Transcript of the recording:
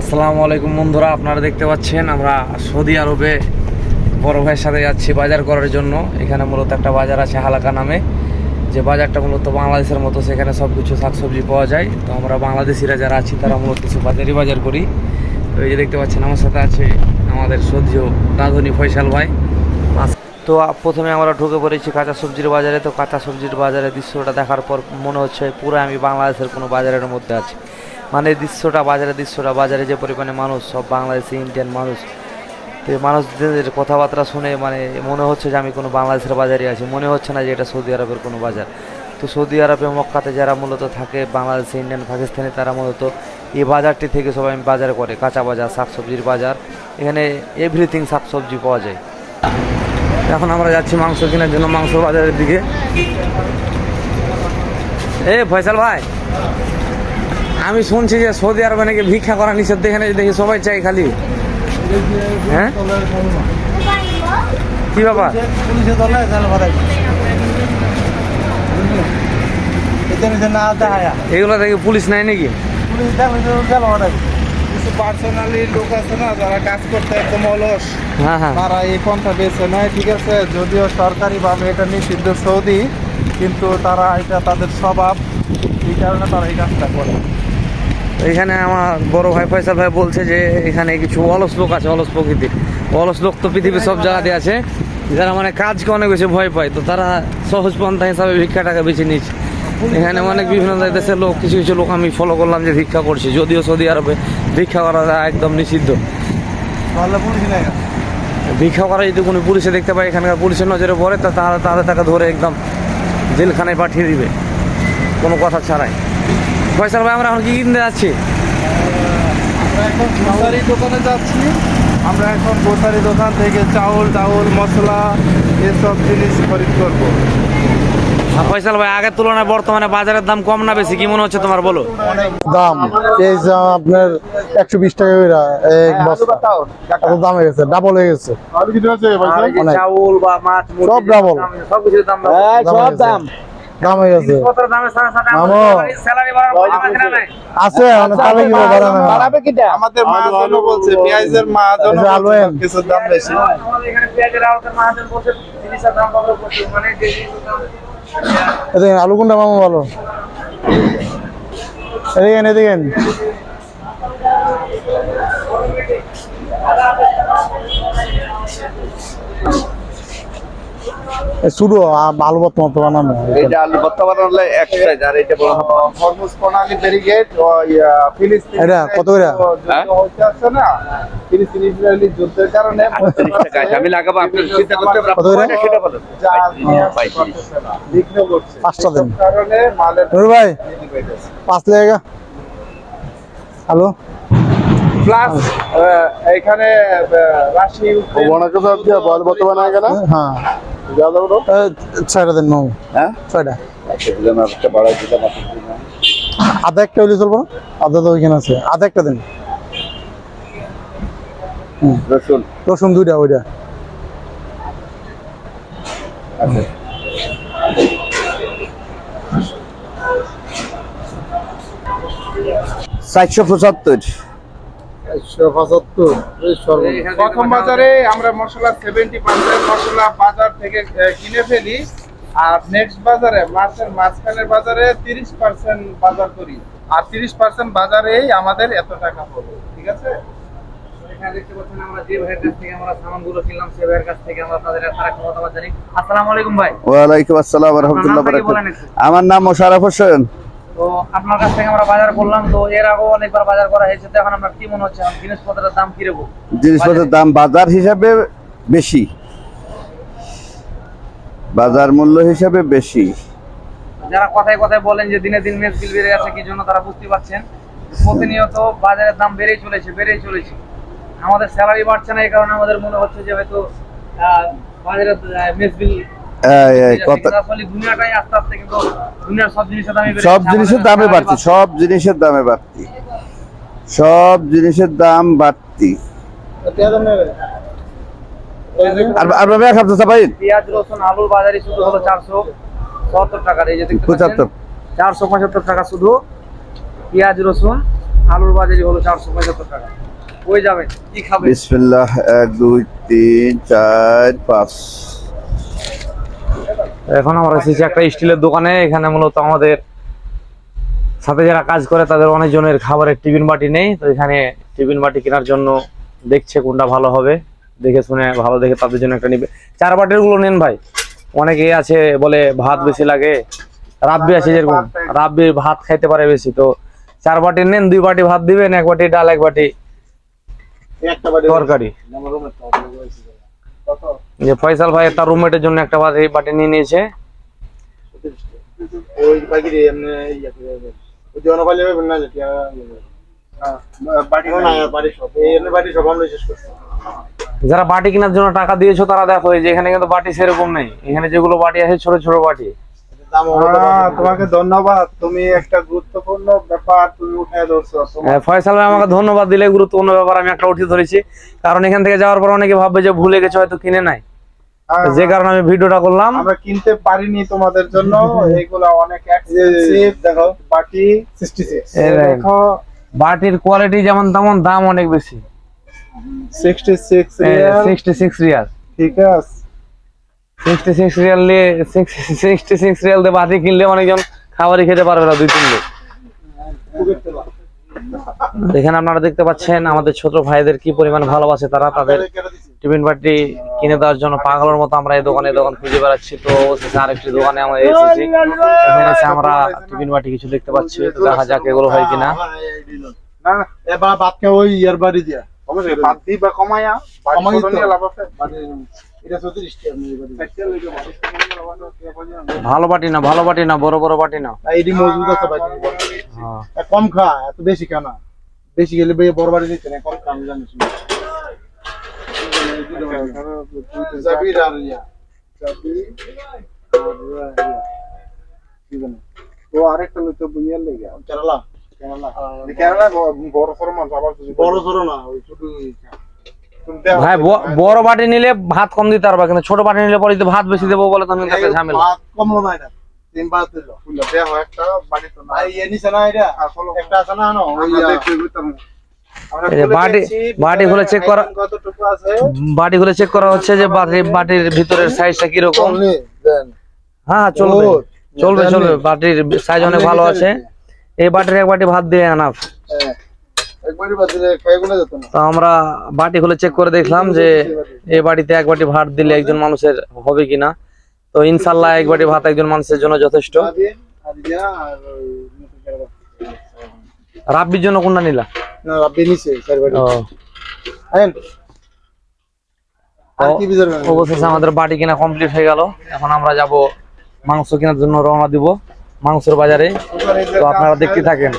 আসসালামু আলাইকুম বন্ধুরা, আপনারা দেখতে পাচ্ছেন আমরা সৌদি আরবে বড় ভাইয়ের সাথে যাচ্ছি বাজার করার জন্য। এখানে মূলত একটা বাজার আছে হালাকা নামে। যে বাজারটা মূলত বাংলাদেশের মতো, সেখানে সব কিছু শাকসবজি পাওয়া যায়। তো আমরা বাংলাদেশিরা যারা আছি, তারা মূলত কিছু বাজারই বাজার করি। তো এই যে দেখতে পাচ্ছেন, আমার সাথে আছে আমাদের সদ্য রাঁধুনি ফয়সাল ভাই। তো প্রথমে আমরা ঢুকে পড়েছি কাঁচা সবজির বাজারে। তো কাঁচা সবজির বাজারে দৃশ্যটা দেখার পর মনে হচ্ছে পুরো আমি বাংলাদেশের কোনো বাজারের মধ্যে আছি। মানে দৃশ্যটা বাজারে দৃশ্যটা, বাজারে যে পরিমাণে মানুষ, সব বাংলাদেশি ইন্ডিয়ান মানুষ। তো মানুষদের কথাবার্তা শুনে মানে মনে হচ্ছে যে আমি কোনো বাংলাদেশের বাজারে আছি। মনে হচ্ছে না যে এটা সৌদি আরবের কোনো বাজার। তো সৌদি আরবে, মক্কাতে যারা মূলত থাকে, বাংলাদেশি ইন্ডিয়ান পাকিস্তানি, তারা মূলত এই বাজারটি থেকে সবাই বাজার করে। কাঁচা বাজার, শাকসবজির বাজার। এখানে এভরিথিং শাকসবজি পাওয়া যায়। এখন আমরা যাচ্ছি মাংস কেনার জন্য মাংস বাজারের দিকে। এ, ফয়সাল ভাই। আমি শুনছি যে সৌদি আরবে নাকি ভিক্ষা করা নিষেধ দেখে দেখি সবাই চাই খালি। হ্যাঁ? কি ব্যাপার? দেখায়া এগুলো দেখি পুলিশ নাই নাকি? কিছু পার্সোনালি লোক আছে না যারা কাজ করতে একদম অলস হ্যাঁ হ্যাঁ। তারা এই পন্থা বেছে নেয় ঠিক আছে? যদিও সরকারিভাবে এটা নিষিদ্ধ সৌদি কিন্তু তারা এটা তাদের স্বভাব এই কারণে তারা এই কাজটা করে। এখানে আমার বড় ভাই ফয়সাল ভাই বলছে যে এখানে কিছু অলস লোক আছে, অলস প্রকৃতির অলস লোক তো পৃথিবীর সব জায়গাতে আছে। যারা মানে কাজকে অনেক বেশি ভয় পায়, তো তারা সহজ পন্থা হিসাবে ভিক্ষাটাকে বেছে নিচ্ছে। এখানে অনেক বিভিন্ন দেশের লোক, কিছু কিছু লোক আমি ফলো করলাম যে ভিক্ষা করছে, যদিও সৌদি আরবে ভিক্ষা করা একদম নিষিদ্ধ। ভিক্ষা করা যদি কোনো পুলিশে দেখতে পায়, এখানকার পুলিশের নজরে পড়ে, তা তাহলে তাহলে তাকে ধরে একদম জেলখানায় পাঠিয়ে দিবে। কোনো কথা ছাড়াই। ফয়সাল ভাই আমরা এখন কি কিনতে যাচ্ছি? আমরা এখন গ্রোসারি দোকানে যাচ্ছি। আমরা এখন গ্রোসারি দোকান থেকে চাউল টাউল মশলা এসব জিনিস খরিদ করব। ফয়সাল ভাই আগের তুলনায় বর্তমানে বাজারের দাম কম না বেশি? কি মনে হচ্ছে তোমার? বলো। দাম এই আপনার একশো বিশ টাকা করে এক বস্তা। এত দাম হয়ে গেছে ডাবল হয়ে গেছে। চাউল বা মাছ সব double। সব দাম সব দাম হয়ে গেছে। আছে। না নাই? আছে অনেক তাহলে কি বাড়াবে? না আমাদের মহাজনও বলছে পেঁয়াজের মহাজন দাম বেশি। মানে আলু কোনটা মামা ভালো? এদিকে এদিকে শুরু আলু বর্তমান বানানো এইটা আলু ভর্তা বানালে এক সাইজ আর এইটা বড় হবে হরমুজ ব্যারিগেড ফিলিস্তিন এটা কত করে? হ্যাঁ? হচ্ছে আছে না। ফিলিস্তিন ইসরায়েলি যুদ্ধের কারণে টাকা আছে। আমি লাগাবো আপনি চিন্তা করতে পারবেন কত করে? সেটা বলেন। বিঘ্ন করছে। পাঁচটা দিন। কারণে মালের নুর ভাই পাঁচ লেগা। আলু প্লাস এখানে আহ, রাশি হ্যাঁ। এ, ছয়টা দিন মামু হ্যাঁ? ছয়টা। আধা একটা হইলে চলবো আধা তো ওইখানে আছে। আধা একটা দিন। রসুন। রসুন দুইটা ওইটা। আচ্ছা। চারশো পঁচাত্তর। প্রথম বাজারে আমরা মশলা সেভেন্টি পার্সেন্ট মশলা বাজার থেকে কিনে ফেলি। আর নেক্সট বাজারে মাসের মাঝখানের বাজারে তিরিশ পার্সেন্ট বাজার করি। আর তিরিশ পার্সেন্ট বাজারেই আমাদের এত টাকা পড়বে ঠিক আছে? এখানে দেখতে পাচ্ছেন আমরা যে ভাইয়ের কাছ থেকে আমরা সামানগুলো কিনলাম সে ভাইয়ের কাছ থেকে আমরা তাদের জানি। আসসালামু আলাইকুম ভাই। ওয়ালাইকুম আসসালাম রহমতুল্লাহ আপনার নামটা বারাকাতুহু। আমার নাম মোশারফ হোসেন। তো আপনার কাছ থেকে আমরা বাজার করলাম তো এর আগেও অনেকবার বাজার করা হয়েছে তো এখন আমরা কি মনে হচ্ছে জিনিসপত্রের দাম কি কীরকম জিনিসপত্রের দাম বাজার হিসাবে বেশি। বাজার মূল্য হিসাবে বেশি। যারা কথায় কথায় বলেন যে দিনে দিন মেস বিল বেড়ে যাচ্ছে কি জন্য তারা বুঝতে পারছেন? প্রতিনিয়ত বাজারের দাম বেড়েই চলেছে বেড়েই চলেছে। আমাদের স্যালারি বাড়ছে না এই কারণে আমাদের মনে হচ্ছে যে হয়তো আহ, বাজারে মেস বিল সব জিনিসের দামে বাড়তি সব জিনিসের দামে বাড়তি। সব জিনিসের দাম বাড়তি। আর পেঁয়াজ রসুন আলুর বাজারে শুধু হলো চারশো সত্তর টাকার এই যে পঁচাত্তর। চারশো পঁচাত্তর টাকা শুধু। পেঁয়াজ রসুন আলুর বাজারই হলো চারশো পঁচাত্তর টাকা। ওই যাবে কি খাবে বিসমিল্লাহ এক দুই তিন চার পাঁচ। এখন আমরা এসেছি একটা স্টিলের দোকানে এখানে মূলত আমাদের সাথে যারা কাজ করে তাদের অনেকজনের খাবারের টিফিন বাটি নেই তো এখানে টিফিন বাটি কেনার জন্য দেখছে কোনটা ভালো হবে দেখে শুনে ভালো দেখে তাদের জন্য একটা নিবে। চার বাটিরগুলো নেন ভাই। অনেকে আছে বলে ভাত বেশি লাগে রাব্বি আছে যেরকম রাব্বি ভাত খাইতে পারে বেশি তো চার বাটি নেন দুই বাটি ভাত দিবেন এক বাটি ডাল এক বাটি তরকারি। যে ফয়সাল ভাই তার রুমমেটের জন্য একটা বাটি বাটি নিয়ে নিয়েছে। ওই বাকি রে এমনি করে ওই যে অনবালি হবে না যেটা বাড়ি না বাড়ি সব। এই এমনি সব আমরা শেষ করছি। যারা বাটি কেনার জন্য টাকা দিয়েছ তারা দেখো এই যে এখানে কিন্তু বাটি সেরকম নেই। এখানে যেগুলো বাটি আছে ছোট ছোট বাটি। তোমাকে ধন্যবাদ। তুমি একটা গুরুত্বপূর্ণ ব্যাপার তুমি উঠে ধরছো। হ্যাঁ, ফয়সাল ভাই আমাকে ধন্যবাদ দিলে গুরুত্বপূর্ণ ব্যাপার আমি একটা উঠিয়ে ধরেছি। কারণ এখান থেকে যাওয়ার পর অনেকে ভাববে যে ভুলে গেছে হয়তো কিনে নাই। যে কারণে আমি ভিডিওটা করলাম। আমরা কিনতে পারিনি তোমাদের জন্য। এইগুলা অনেক এক্সপেন্সিভ দেখো বাকি 66 দেখো। বাটির কোয়ালিটি যেমন তেমন দাম অনেক বেশি। 66 রিয়াল সিক্সটি সিক্স রিয়াল ঠিক আছে। সিক্সটি সিক্স রিয়াল দিয়ে সিক্সটি সিক্স রিয়াল দিয়ে বাটি কিনলে অনেকজন খাবারই খেতে পারবে না দুই তিন লোক। এখানে আপনারা দেখতে পাচ্ছেন আমাদের ছোট ভাইদের কি পরিমাণ ভালোবাসে তারা তাদের টিফিন বাটি কিনে দেওয়ার জন্য পাগলের মতো আমরা এই দোকানে দোকান খুঁজে বেড়াচ্ছি। তো অবশেষে আরেকটি দোকানে আমরা এসেছি। এখানে এসে আমরা টিফিন বাটি কিছু দেখতে পাচ্ছি। তো দেখা যাক এগুলো হয় কিনা। এবার বাদ ওই ইয়ার বাড়ি দিয়া। অবশ্যই বাদ দিই বা কমায়া কমাই কমাই তো। নিয়ে লাভ আছে। এটা 34 টাকা আমি এই বাড়ি ভালো। বাটি না ভালো বাটি না বড় বড় বাটি না। আইডি মজবুত আছে হ্যাঁ। কম খা এত বেশি খা না। বেশি গেলে বড় বাড়ি দিতে না কম খা আমি জানিস আর ইয়া আরেকটা লইতো লেগে কেরালা কেরালা বড় সরো মানুষ আবার বড় সরো না ওই ছোট ভাই বড় বাটি নিলে ভাত কম দিতে পারবে কিন্তু ছোট বাটি নিলে পরে যদি ভাত বেশি দেবো বলে তখন একটা ঝামেলা। ভাত কমলো না এটা। তিন বার দিল বুঝলো, দেখো একটা বাড়ি তো না আর ইয়ে নিছে না এটা। আর follow করো। একটা আছে না না ওই দেখতে বাটি- দেখছি, বাটি খুলে করা- item কতটুকু আছে? বাটি গুলো চেক করা হচ্ছে যে বাটি বাটির ভিতরের সাইজটা কীরকম? হ্যাঁ হ্যাঁ, চলবে। চলবে চলবে। বাটির সাইজ অনেক ভালো আছে। এই বাটির এক বাটি ভাত দিয়ে আনাফ হ্যাঁ। তো আমরা বাটি খুলে চেক করে দেখলাম যে এই বাটিতে এক বাটি ভাত দিলে একজন মানুষের হবে কিনা। তো ইনশাল্লাহ এক বাটি ভাত একজন মানুষের জন্য যথেষ্ট। রাব্বির জন্য কোনটা নিলা? না রাব্বি নিছে চার বাড়ি। আইন? অবশেষে আমাদের বাটি কেনা কমপ্লিট হয়ে গেল। এখন আমরা যাব মাংস কেনার জন্য রওনা দিব মাংসের বাজারে। তো আপনারা দেখতে থাকেন।